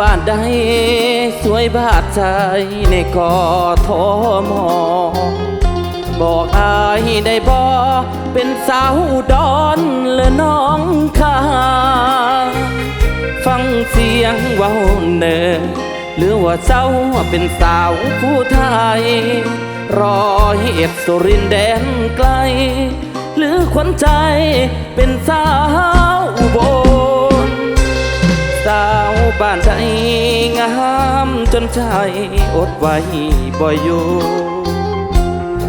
บ้านใดสวยบาดใจในกอทอมอบอกอายได้บ่เป็นสาวดอนหรือน้องคาฟังเสียงเว้าเนอหรือว่าเจ้าเป็นสาวผู้ไทย รอเหตุสุรินแดนไกล หรือขวัญใจเป็นสาวอุบล สาวบ้านใดงามจนใจอดไว้บ่อยอยู่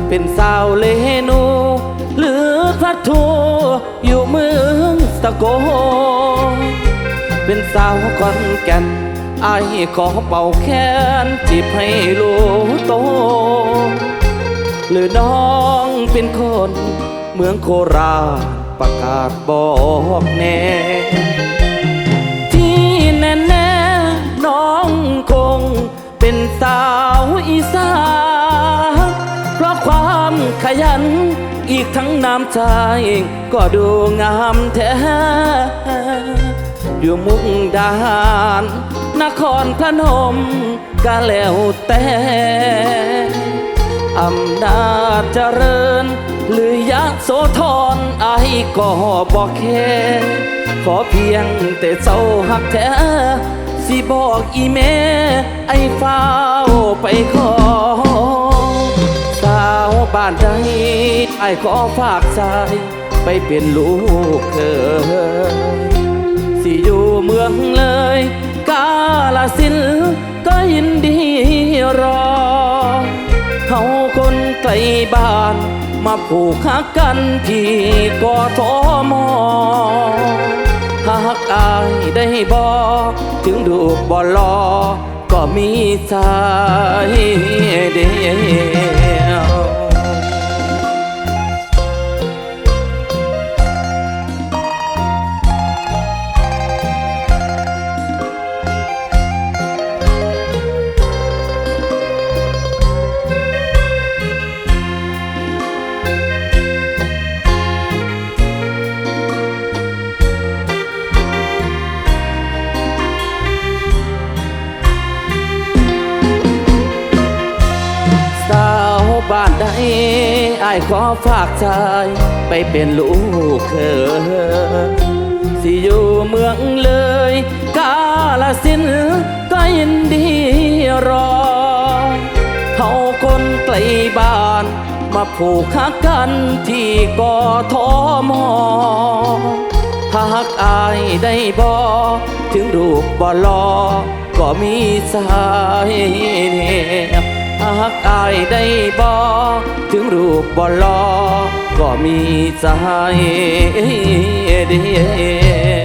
เป็นสาวเลนู หรือพระทูอยู่เมืองสกเป็นสาวคอนแก่นไอ้ายขอเป่าแค้นจีบให้ลูกโต หรือน้องเป็นคน เมืองโคราชประกาศบอกแน่ สาวอีสานเพราะความขยัน อีกทั้งน้ำใจก็ดูงามแท้อยู่มุกดาหารนครพนมก็แล้วแต่อำนาจเจริญ หรือยะโสธรไอ้ก็บอกแค่ขอเพียงแต่เจ้าหักแท้ สิบอกอีเมไอ้ฟ้าไปขอ สาวบ้านใดไอ้ขอฝากใจไปเป็นลูกเคยสิอยู่เมืองเลยกาลสินก็ยินดีรอเฮาคนไกลบ้านมาผูกหักกันที่กอทอม หักอายได้บอกถึงดูกบ่ลอก็มีสายเด บ้านใดไอ้ายขอฝากใจไปเป็นลูกเคยสิอยู่เมืองเลย กาลสินก็ยินดีรอเขาคนไกลบ้าน มาผูกหักกันที่กอทมอหากอายได้บอกถึงรูปบ่รอก็มีสายเหตุหา กอายได้บอถึงรูปบ่ลอก็มีใจเดีย